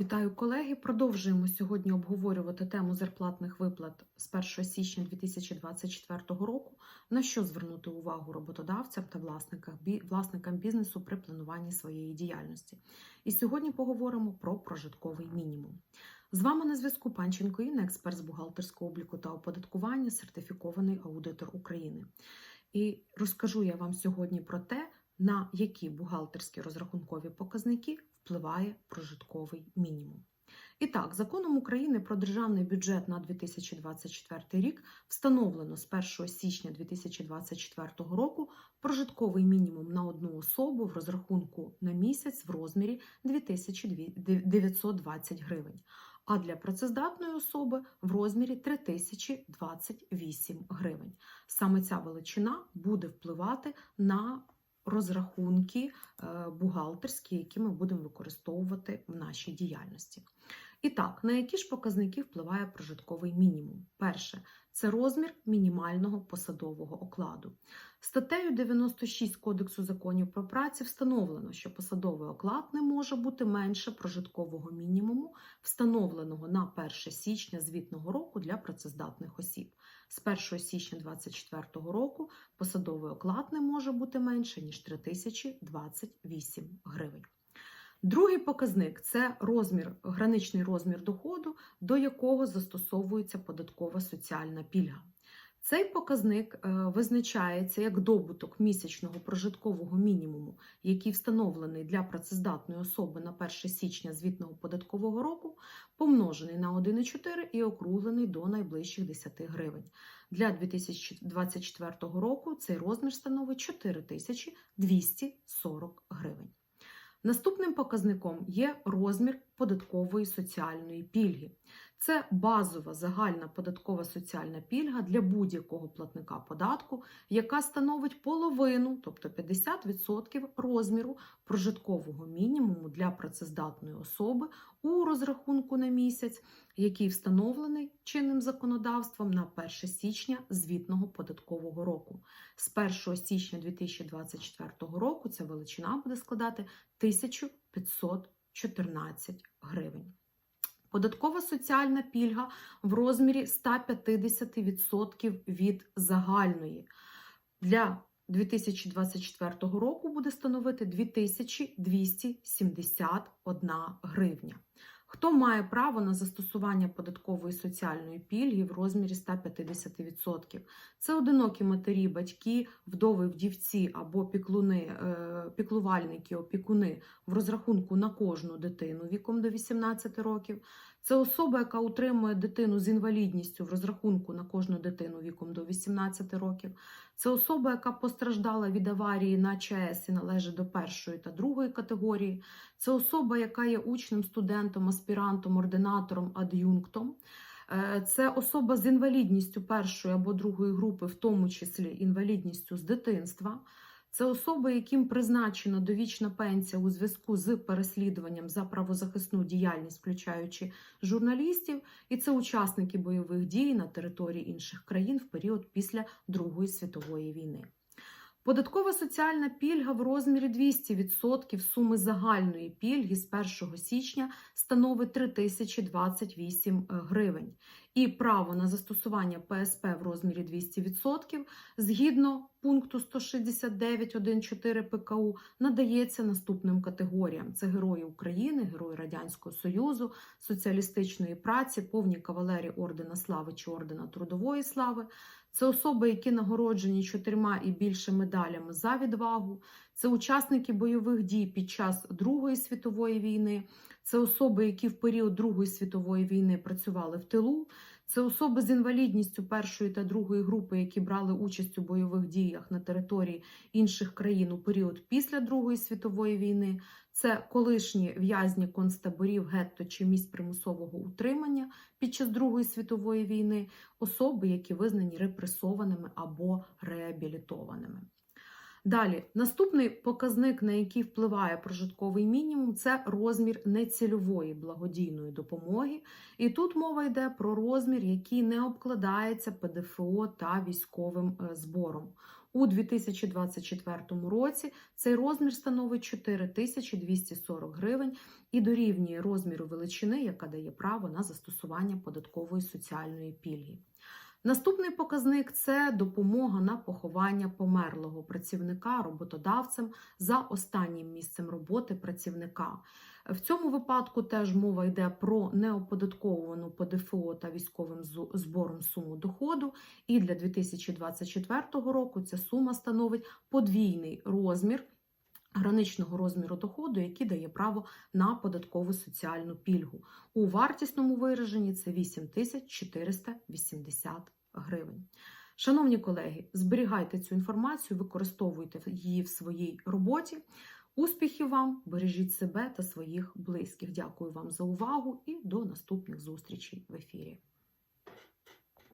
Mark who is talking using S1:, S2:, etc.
S1: Вітаю колеги. Продовжуємо сьогодні обговорювати тему зарплатних виплат з 1 січня 2024 року. На що звернути увагу роботодавцям та власникам, бізнесу при плануванні своєї діяльності. І сьогодні поговоримо про прожитковий мінімум. З вами на зв'язку Панченко Інна, експерт з бухгалтерського обліку та оподаткування, сертифікований аудитор України. І розкажу я вам сьогодні про те, на які бухгалтерські розрахункові показники впливає прожитковий мінімум. І так, законом України про державний бюджет на 2024 рік встановлено з 1 січня 2024 року прожитковий мінімум на одну особу в розрахунку на місяць в розмірі 2920 гривень, а для працездатної особи в розмірі 3028 гривень. Саме ця величина буде впливати на розрахунки е, бухгалтерські, які ми будемо використовувати в нашій діяльності. І так, на які ж показники впливає прожитковий мінімум? Перше це розмір мінімального посадового окладу. Статтею 96 Кодексу законів про працю встановлено, що посадовий оклад не може бути менше прожиткового мінімуму, встановленого на 1 січня звітного року для працездатних осіб. З 1 січня 2024 року посадовий оклад не може бути менше, ніж 3028 гривень. Другий показник це розмір, граничний розмір доходу, до якого застосовується податкова соціальна пільга. Цей показник е, визначається як добуток місячного прожиткового мінімуму, який встановлений для працездатної особи на 1 січня звітного податкового року, помножений на 1,4 і округлений до найближчих 10 гривень. Для 2024 року цей розмір становить 4240 гривень. Наступним показником є розмір податкової соціальної пільги. Це базова загальна податкова соціальна пільга для будь-якого платника податку, яка становить половину, тобто 50% розміру прожиткового мінімуму для працездатної особи у розрахунку на місяць, який встановлений чинним законодавством на 1 січня звітного податкового року. З 1 січня 2024 року ця величина буде складати 1514 гривень. Податкова соціальна пільга в розмірі 150% від загальної. Для 2024 року буде становити 2271 гривня. Хто має право на застосування податкової соціальної пільги в розмірі 150%? Це одинокі матері, батьки, вдови, вдівці або піклуни, е, піклувальники, опікуни в розрахунку на кожну дитину віком до 18 років. Це особа, яка утримує дитину з інвалідністю в розрахунку на кожну дитину віком до 18 років. Це особа, яка постраждала від аварії на ЧАЕС і належить до першої та другої категорії. Це особа, яка є учнем, студентом, аспірантом, ординатором, ад'юнктом. Е, Це особа з інвалідністю першої або другої групи, в тому числі інвалідністю з дитинства. Це особи, яким призначена довічна пенсія у зв'язку з переслідуванням за правозахисну діяльність, включаючи журналістів, і це учасники бойових дій на території інших країн в період після Другої світової війни. Податкова соціальна пільга в розмірі 200% суми загальної пільги з 1 січня становить 3028 гривень. І право на застосування ПСП в розмірі 200% згідно пункту 169.1.4 ПКУ надається наступним категоріям: це герої України, герої Радянського Союзу, соціалістичної праці, повні кавалері ордена слави чи ордена трудової слави. Це особи, які нагороджені чотирма і більше медалями за відвагу. Це учасники бойових дій під час Другої світової війни. Це особи, які в період Другої світової війни працювали в тилу. Це особи з інвалідністю першої та другої групи, які брали участь у бойових діях на території інших країн у період після Другої світової війни. Це колишні в'язні концтаборів, гетто чи місць примусового утримання під час Другої світової війни, особи, які визнані репресованими або реабілітованими. Далі, наступний показник, на який впливає прожитковий мінімум, це розмір нецільової благодійної допомоги. І тут мова йде про розмір, який не обкладається ПДФО та військовим е, збором. У 2024 році цей розмір становить 4240 гривень і дорівнює розміру величини, яка дає право на застосування податкової соціальної пільги. Наступний показник це допомога на поховання померлого працівника роботодавцем за останнім місцем роботи працівника. В цьому випадку теж мова йде про неоподатковану ПДФО та військовим збором суму доходу. І для 2024 року ця сума становить подвійний розмір граничного розміру доходу, який дає право на податкову соціальну пільгу. У вартісному вираженні це 8480 гривень. Шановні колеги, зберігайте цю інформацію, використовуйте її в своїй роботі. Успіхів вам, бережіть себе та своїх близьких. Дякую вам за увагу і до наступних зустрічей в ефірі.